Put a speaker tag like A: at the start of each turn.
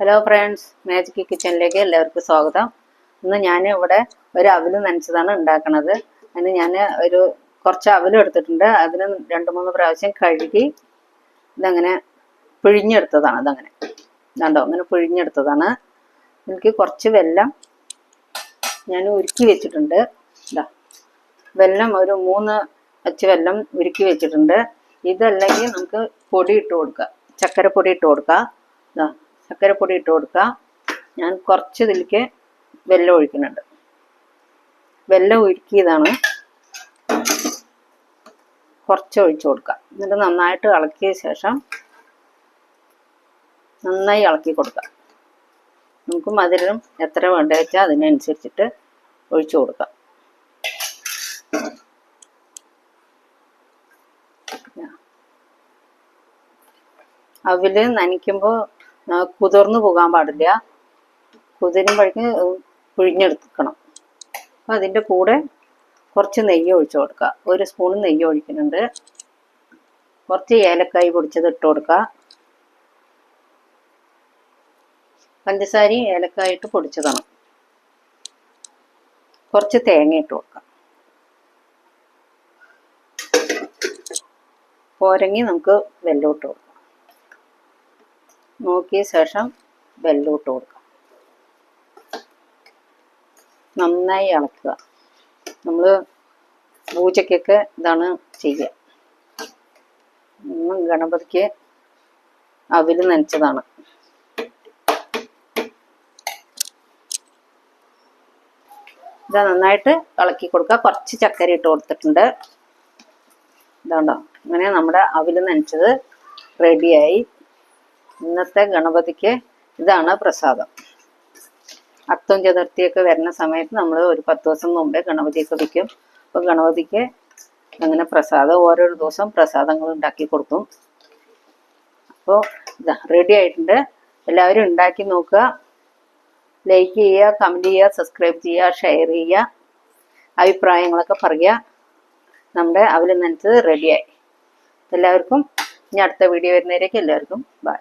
A: Hello friends magic കിച്ചണിലേക്ക് എല്ലാവർക്കും സ്വാഗതം. ഇന്ന് ഞാൻ ഇവിടെ ഒരു അവൽ നനച്ചതാണ് ഉണ്ടാക്കണത്. അതിന് ഞാൻ ഒരു കുറച്ച് അവലും എടുത്തിട്ടുണ്ട്. അതിന് രണ്ട് മൂന്ന് പ്രാവശ്യം കഴുകി ഇതങ്ങനെ പിഴിഞ്ഞെടുത്തതാണ്. അതങ്ങനെ കണ്ടോ അങ്ങനെ പിഴിഞ്ഞെടുത്തതാണ്. എനിക്ക് കുറച്ച് വെല്ലം ഞാൻ ഉരുക്കി വെച്ചിട്ടുണ്ട്. ഇതാ വെല്ലം ഒരു മൂന്ന് അച്ച് വെല്ലം ഉരുക്കി വെച്ചിട്ടുണ്ട്. ഇതല്ലെങ്കിൽ നമുക്ക് പൊടി ഇട്ട് കൊടുക്കാം. പൊടി ഇട്ട് കൊടുക്കാം. ഇതാ ചക്കരപ്പൊടി ഇട്ട് കൊടുക്കുക. ഞാൻ കുറച്ച് ഇതിലേക്ക് വെല്ലം ഒഴിക്കുന്നുണ്ട്. വെല്ലം ഉരുക്കിയതാണ്. കുറച്ച് ഒഴിച്ചു കൊടുക്കുക. എന്നിട്ട് നന്നായിട്ട് ഇളക്കിയ ശേഷം നന്നായി ഇളക്കി കൊടുക്കുക. നമുക്ക് മധുരം എത്ര വേണ്ട വെച്ചാൽ അതിനനുസരിച്ചിട്ട് ഒഴിച്ചു കൊടുക്കാം. അവിൽ നനയ്ക്കുമ്പോൾ കുതിർന്നു പോകാൻ പാടില്ല. കുതിരും കുതിരുമ്പോഴേക്ക് പിഴിഞ്ഞെടുക്കണം. അപ്പം അതിന്റെ കൂടെ കുറച്ച് നെയ്യ് ഒഴിച്ചു കൊടുക്കുക. ഒരു സ്പൂൺ നെയ്യ് ഒഴിക്കുന്നുണ്ട്. കുറച്ച് ഏലക്കായി പൊടിച്ചത് ഇട്ട് കൊടുക്കുക. പഞ്ചസാരയും ഏലക്കായിട്ട് പൊടിച്ചതാണ്. കുറച്ച് തേങ്ങ ഇട്ട് കൊടുക്കാം പോരങ്ങി നമുക്ക് വെല്ലം ഇട്ട് കൊടുക്കാം. നോക്കിയ ശേഷം ബെല്ലോട്ട് കൊടുക്കുക. കൊടുക്കാം നന്നായി ഇളക്കുക. നമ്മൾ പൂജയ്ക്കൊക്കെ ഇതാണ് ചെയ്യുക. ഇന്നും ഗണപതിക്ക് അവിൽ നനച്ചതാണ്. ഇത് നന്നായിട്ട് ഇളക്കി കൊടുക്കുക. കുറച്ച് ചക്കര ഇട്ട് കൊടുത്തിട്ടുണ്ട്. ഇതാണ്ടോ? അങ്ങനെ നമ്മുടെ അവിൽ നനച്ചത് റെഡിയായി ഇന്നത്തെ ഗണപതിക്ക് ഇതാണ് പ്രസാദം. അത്തം ചതുർത്ഥിയൊക്കെ വരുന്ന സമയത്ത് നമ്മൾ ഒരു പത്ത് ദിവസം മുമ്പേ ഗണപതിയൊക്കെ വയ്ക്കും അപ്പോൾ ഗണപതിക്ക് അങ്ങനെ പ്രസാദം ഓരോ ദിവസം പ്രസാദങ്ങൾ ഉണ്ടാക്കി കൊടുക്കും. അപ്പോൾ ഇതാ റെഡി ആയിട്ടുണ്ട്. എല്ലാവരും ഉണ്ടാക്കി നോക്കുക. ലൈക്ക് ചെയ്യുക കമന്റ് ചെയ്യുക സബ്സ്ക്രൈബ് ചെയ്യുക ഷെയർ ചെയ്യുക. അഭിപ്രായങ്ങളൊക്കെ പറയുക. നമ്മുടെ നനച്ചത് റെഡിയായി എല്ലാവർക്കും ഇനി അടുത്ത വീഡിയോ വരുന്നവരേക്ക് എല്ലാവർക്കും ബൈ